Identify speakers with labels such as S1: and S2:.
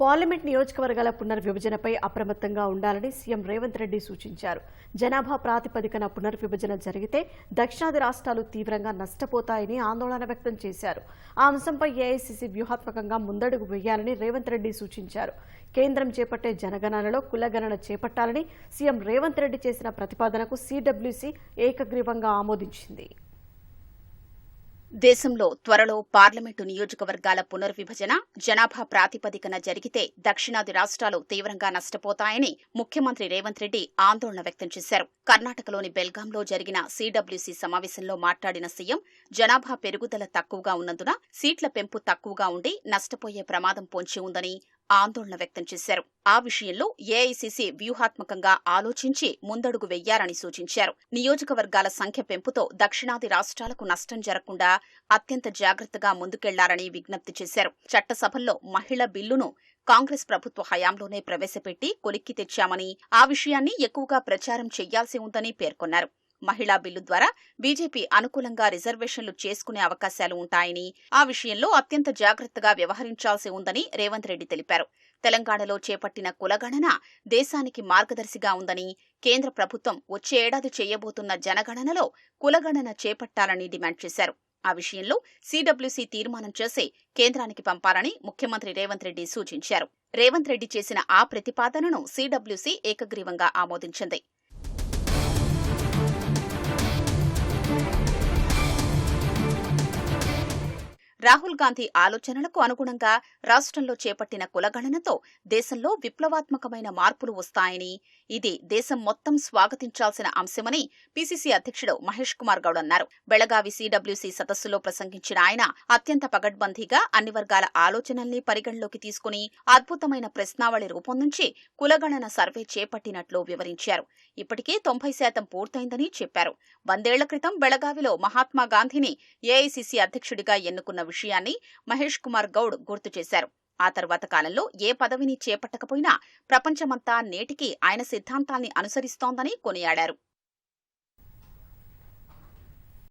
S1: Parliament నియోజకవర్గాల పునర్విభజనపై అప్రమత్తంగా ఉండాలని సీఎం రేవంత్ రెడ్డి సూచించారు. జనాభా ప్రాతిపదికన పునర్విభజన జరిగితే దక్షిణాది రాష్ట్రాలు తీవ్రంగా నష్టపోతాయని ఆందోళన వ్యక్తం చేశారు. ఆ అంశంపై ఏఐసీసీ వ్యూహాత్మకంగా ముందడుగు వేయాలని రేవంత్ రెడ్డి సూచించారు. కేంద్రం చేపట్టే జనగణనలో కులగణన చేపట్టాలని సీఎం రేవంత్ రెడ్డి చేసిన ప్రతిపాదనకు సీడబ్ల్యూసీ ఏకగ్రీవంగా ఆమోదించింది.
S2: దేశంలో త్వరలో పార్లమెంటు నియోజకవర్గాల పునర్విభజన జనాభా ప్రాతిపదికన జరిగితే దక్షిణాది రాష్ట్రాలు తీవ్రంగా నష్టపోతాయని ముఖ్యమంత్రి రేవంత్ రెడ్డి ఆందోళన వ్యక్తం చేశారు. కర్ణాటకలోని బెల్గాంలో జరిగిన సీడబ్ల్యూసీ సమావేశంలో మాట్లాడిన సీఎం జనాభా పెరుగుదల తక్కువగా ఉన్నందున సీట్ల పెంపు తక్కువగా ఉండి నష్టపోయే ప్రమాదం పొంచి ఉందని ఆందోళన వ్యక్తం చేశారు. ఆ విషయంలో ఏఐసీసీ వ్యూహాత్మకంగా ఆలోచించి ముందడుగు వెయ్యారని సూచించారు. నియోజకవర్గాల సంఖ్య పెంపుతో దక్షిణాది రాష్ట్రాలకు నష్టం జరగకుండా అత్యంత జాగ్రత్తగా ముందుకెళ్ళారని విజ్ఞప్తి చేశారు. చట్టసభల్లో మహిళ బిల్లును కాంగ్రెస్ ప్రభుత్వ హయాంలోనే ప్రవేశపెట్టి కొలిక్కి తెచ్చామని ఆ విషయాన్ని ఎక్కువగా ప్రచారం చెయ్యాల్సి ఉందని పేర్కొన్నారు. మహిళా బిల్లు ద్వారా బీజేపీ అనుకూలంగా రిజర్వేషన్లు చేసుకునే అవకాశాలు ఉంటాయని ఆ విషయంలో అత్యంత జాగ్రత్తగా వ్యవహరించాల్సి ఉందని రేవంత్ రెడ్డి తెలిపారు. తెలంగాణలో చేపట్టిన కులగణన దేశానికి మార్గదర్శిగా ఉందని కేంద్ర ప్రభుత్వం వచ్చే ఏడాది చేయబోతున్న జనగణనలో కులగణన చేపట్టాలని డిమాండ్ చేశారు. ఆ విషయంలో సీడబ్ల్యూసీ తీర్మానం చేసి కేంద్రానికి పంపాలని ముఖ్యమంత్రి రేవంత్ రెడ్డి సూచించారు. రేవంత్ రెడ్డి చేసిన ఆ ప్రతిపాదనను సీడబ్ల్యూసీ ఏకగ్రీవంగా ఆమోదించింది. రాహుల్ గాంధీ ఆలోచనలకు అనుగుణంగా రాష్ట్రంలో చేపట్టిన కులగణనతో దేశంలో విప్లవాత్మకమైన మార్పులు వస్తాయని ఇది దేశం మొత్తం స్వాగతించాల్సిన అంశమని పీసీసీ అధ్యక్షుడు మహేష్ కుమార్ గౌడ్ అన్నారు. బెళగావి సీడబ్ల్యూసీ సదస్సులో ప్రసంగించిన ఆయన అత్యంత పగడ్బందీగా అన్ని వర్గాల ఆలోచనల్ని పరిగణలోకి తీసుకుని అద్భుతమైన ప్రశ్నావళి రూపొందించి కులగణన సర్వే చేపట్టినట్లు వివరించారు. ఇప్పటికే తొంభై శాతం పూర్తయిందని చెప్పారు. వందేళ్ళ క్రితం బెళగావిలో మహాత్మా గాంధీని ఏఐసీసీ అధ్యక్షుడిగా ఎన్నుకున్న విషయాన్ని మహేష్ కుమార్ గౌడ్ గుర్తు చేశారు. ఆ తర్వాత కాలంలో ఏ పదవిని చేపట్టకపోయినా ప్రపంచమంతా నేటికీ ఆయన సిద్ధాంతాల్ని అనుసరిస్తోందని కొనియాడారు.